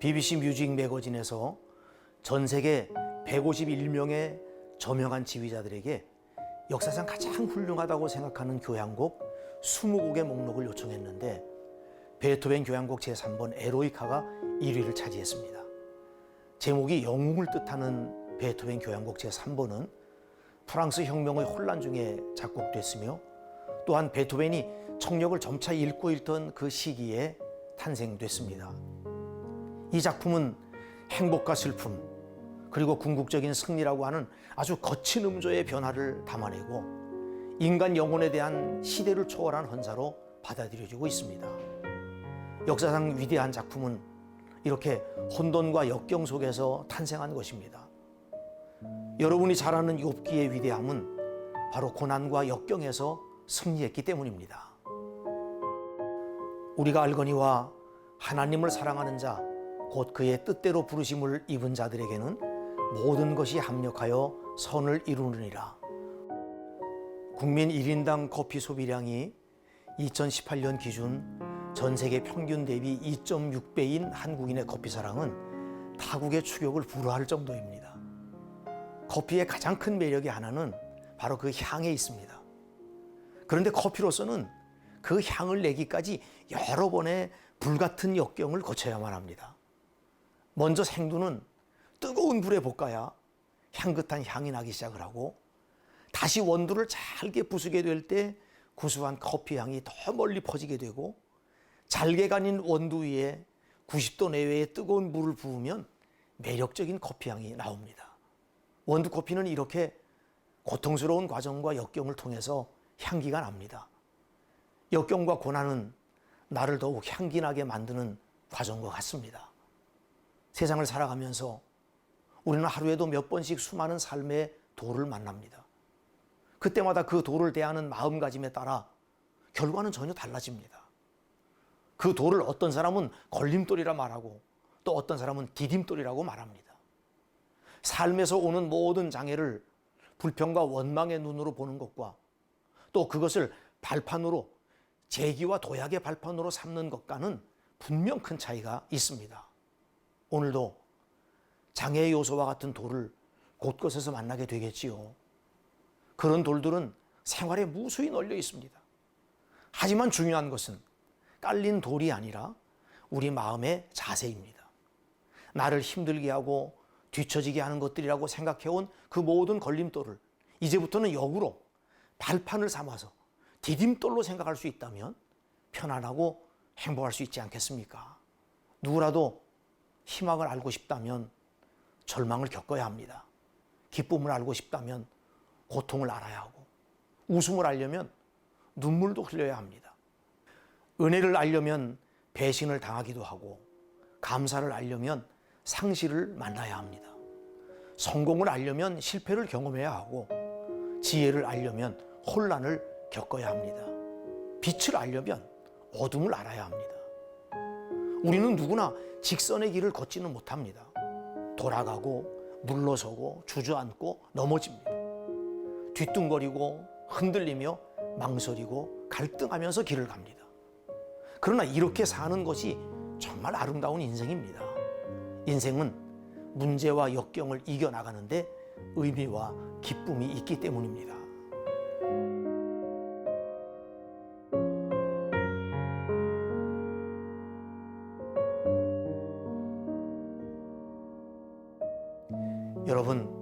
BBC 뮤직 매거진에서 전 세계 151명의 저명한 지휘자들에게 역사상 가장 훌륭하다고 생각하는 교향곡 20곡의 목록을 요청했는데 베토벤 교향곡 제3번 에로이카가 1위를 차지했습니다. 제목이 영웅을 뜻하는 베토벤 교향곡 제3번은 프랑스 혁명의 혼란 중에 작곡됐으며 또한 베토벤이 청력을 점차 잃고 있던 그 시기에 탄생됐습니다. 이 작품은 행복과 슬픔 그리고 궁극적인 승리라고 하는 아주 거친 음조의 변화를 담아내고 인간 영혼에 대한 시대를 초월한 헌사로 받아들여지고 있습니다. 역사상 위대한 작품은 이렇게 혼돈과 역경 속에서 탄생한 것입니다. 여러분이 잘 아는 욥기의 위대함은 바로 고난과 역경에서 승리했기 때문입니다. 우리가 알거니와 하나님을 사랑하는 자, 곧 그의 뜻대로 부르심을 입은 자들에게는 모든 것이 합력하여 선을 이루느니라. 국민 1인당 커피 소비량이 2018년 기준 전 세계 평균 대비 2.6배인 한국인의 커피 사랑은 타국의 추격을 불허할 정도입니다. 커피의 가장 큰 매력이 하나는 바로 그 향에 있습니다. 그런데 커피로서는 그 향을 내기까지 여러 번의 불같은 역경을 거쳐야만 합니다. 먼저 생두는 뜨거운 불에 볶아야 향긋한 향이 나기 시작을 하고 다시 원두를 잘게 부수게 될 때 구수한 커피 향이 더 멀리 퍼지게 되고 잘게 가닌 원두 위에 90도 내외의 뜨거운 물을 부으면 매력적인 커피 향이 나옵니다. 원두 커피는 이렇게 고통스러운 과정과 역경을 통해서 향기가 납니다. 역경과 고난은 나를 더욱 향기나게 만드는 과정과 같습니다. 세상을 살아가면서 우리는 하루에도 몇 번씩 수많은 삶의 도를 만납니다. 그때마다 그 도를 대하는 마음가짐에 따라 결과는 전혀 달라집니다. 그 도를 어떤 사람은 걸림돌이라 말하고 또 어떤 사람은 디딤돌이라고 말합니다. 삶에서 오는 모든 장애를 불평과 원망의 눈으로 보는 것과 또 그것을 발판으로 재기와 도약의 발판으로 삼는 것과는 분명 큰 차이가 있습니다. 오늘도 장애의 요소와 같은 돌을 곳곳에서 만나게 되겠지요. 그런 돌들은 생활에 무수히 널려 있습니다. 하지만 중요한 것은 깔린 돌이 아니라 우리 마음의 자세입니다. 나를 힘들게 하고 뒤처지게 하는 것들이라고 생각해온 그 모든 걸림돌을 이제부터는 역으로 발판을 삼아서 디딤돌로 생각할 수 있다면 편안하고 행복할 수 있지 않겠습니까? 누구라도 희망을 알고 싶다면 절망을 겪어야 합니다. 기쁨을 알고 싶다면 고통을 알아야 하고 웃음을 알려면 눈물도 흘려야 합니다. 은혜를 알려면 배신을 당하기도 하고 감사를 알려면 상실을 만나야 합니다. 성공을 알려면 실패를 경험해야 하고 지혜를 알려면 혼란을 겪어야 합니다. 빛을 알려면 어둠을 알아야 합니다. 우리는 누구나 직선의 길을 걷지는 못합니다. 돌아가고 물러서고 주저앉고 넘어집니다. 뒤뚱거리고 흔들리며 망설이고 갈등하면서 길을 갑니다. 그러나 이렇게 사는 것이 정말 아름다운 인생입니다. 인생은 문제와 역경을 이겨나가는데 의미와 기쁨이 있기 때문입니다. 여러분,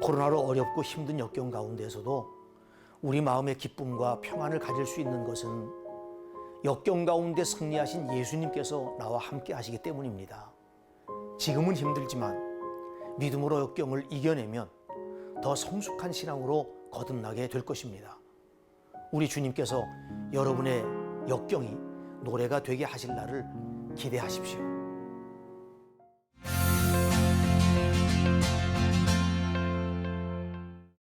코로나로 어렵고 힘든 역경 가운데서도 우리 마음의 기쁨과 평안을 가질 수 있는 것은 역경 가운데 승리하신 예수님께서 나와 함께 하시기 때문입니다. 지금은 힘들지만 믿음으로 역경을 이겨내면 더 성숙한 신앙으로 거듭나게 될 것입니다. 우리 주님께서 여러분의 역경이 노래가 되게 하실 날을 기대하십시오.